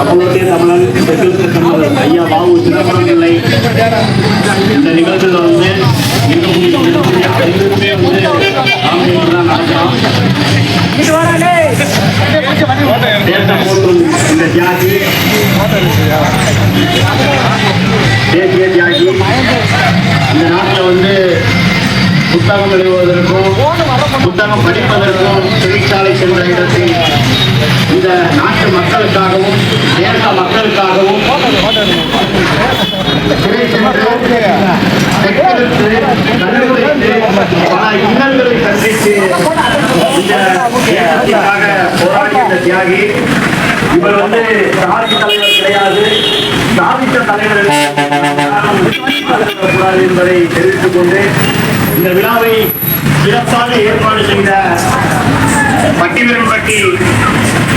அப்போதைய பெற்றோர் தமிழர் ஐயா பாபு சிதம்பரம் இந்த நிகழ்ச்சியில் வந்து இருக்கக்கூடிய அனைவருமே வந்து தான் நடக்கிறோம் போற்றும் இந்த தியாகி தேசிய தியாகி இந்த நாட்டில் வந்து புத்தகம் எழுதுவதற்கும் புத்தகம் படிப்பதற்கும் தொழிற்சாலை சென்ற இடத்தில் இந்த நாட்டு மக்களுக்காகவும் தேச மக்களுக்காகவும் சிறை சென்று பல இன்னல்களை சந்தித்து இந்த தேசத்திற்காக போராடிய இந்த தியாகி இவர் வந்து சாதி தலைவர் கிடையாது. சாதித்த தலைவர் கூடாது என்பதை தெரிவித்துக் கொண்டு இந்த விழாவை சிறப்பாக ஏற்பாடு செய்த பட்டிவெரும்பட்டி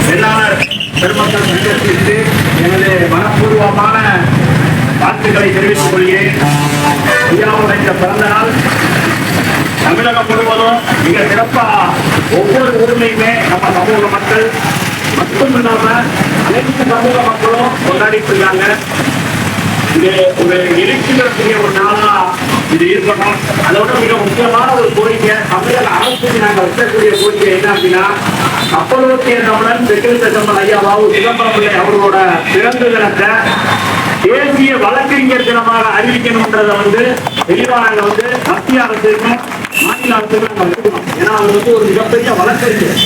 வெள்ளாளர் பெருமக்கள் சங்கத்திற்கு எனது மனப்பூர்வமான வாழ்த்துக்களை தெரிவித்துக் கொள்கிறேன். ஐயாவுடைய பிறந்த நாள் தமிழகம் முழுவதும் மிக சிறப்பாக ஒவ்வொரு ஊர்லையுமே நம்ம சமூக மக்கள் மட்டும் இல்லாம அனைத்து சமூக மக்களும் கொண்டாடிட்டு இருக்காங்க இது ஒரு எழுச்சி ஒரு நாளா இது இருக்கணும் அதோட மிக முக்கியமான ஒரு கோரிக்கை தமிழக அரசுக்கு நாங்கள் வைக்கக்கூடிய கோரிக்கை என்ன அப்படின்னா அப்பலோத்திய தமிழன் வெற்றித்த தமிழ் ஐயா பாபு சிதம்பரம் பிள்ளை அவர்களோட பிறந்த தினத்தை தேசிய வழக்கறிஞர் தினமாக அறிவிக்கணும்ன்றதை வந்து தெளிவாக நாங்கள் வந்து மத்திய அரசுக்கும் மாநில அரசுக்கும் நாங்கள் வைக்கணும் ஏன்னா அவர் வந்து ஒரு மிகப்பெரிய வழக்கறிஞர்.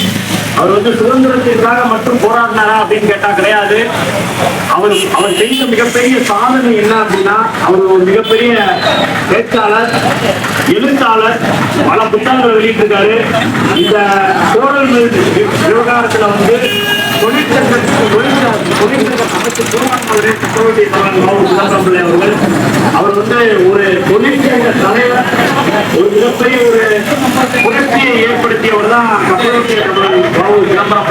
அவர் வந்து சுதந்திரத்திற்காக மட்டும் போராடினாரா அப்படின்னு கேட்டா கிடையாது. அவர் அவர் செய்த மிகப்பெரிய சாதனை என்ன அப்படின்னா அவர் ஒரு மிகப்பெரிய பேச்சாளர் எழுத்தாளர் பல புத்தகங்கள் வெளியிட்டிருக்காரு. இந்த கோரல் விவகாரத்துல வந்து தொழிற்சங்க தொழிற்சங்க தொழிற்சங்க அமைச்சு திருவண்ணாமலை சக்கரவர்த்தி தலைவர் அவர்கள் அவர் வந்து ஒரு தொழிற்சங்க தலைவர் ஒரு மிகப்பெரிய ஒரு புரட்சியை ஏற்படுத்தியவர் தான் சக்கரவர்த்தி தலைவர் பாபு சிதம்பரம்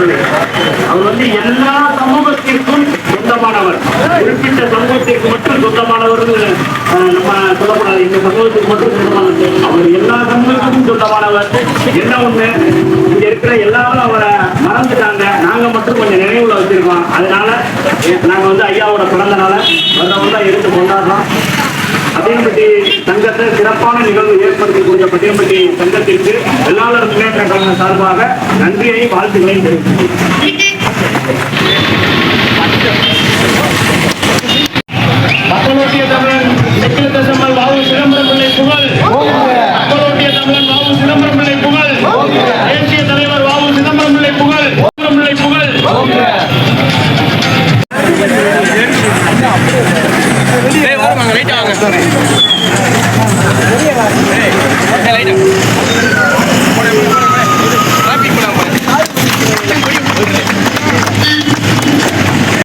அவர் வந்து எல்லா சமூகத்திற்கும் சொந்தமானவர். குறிப்பிட்ட சமூகத்திற்கு மட்டும் சொந்தமானவர் நம்ம சொல்லக்கூடாது. இந்த சமூகத்துக்கு மட்டும் சொந்தமானவர். அவர் எல்லா சமூகத்துக்கும் சொந்தமானவர். என்ன ஒண்ணு? இங்க இருக்கிற எல்லாரும் அவரை மறந்துட்டாங்க. நாங்க மட்டும் கொஞ்சம் நினைவுல வச்சிருக்கோம். அதனால நாங்க வந்து ஐயாவோட பிறந்தனால நாளை தான் எடுத்து கொண்டாடுறோம். பட்டியம்பட்டி சங்கத்தை சிறப்பான நிகழ்வு ஏற்படுத்தக்கூடிய பட்டியம்பட்டி சங்கத்திற்கு வெள்ளாளர் முன்னேற்ற கழகம் சார்பாக நன்றியை வாழ்த்துக்களையும் தெரிவித்துள்ளேன் ஏய், வாங்க,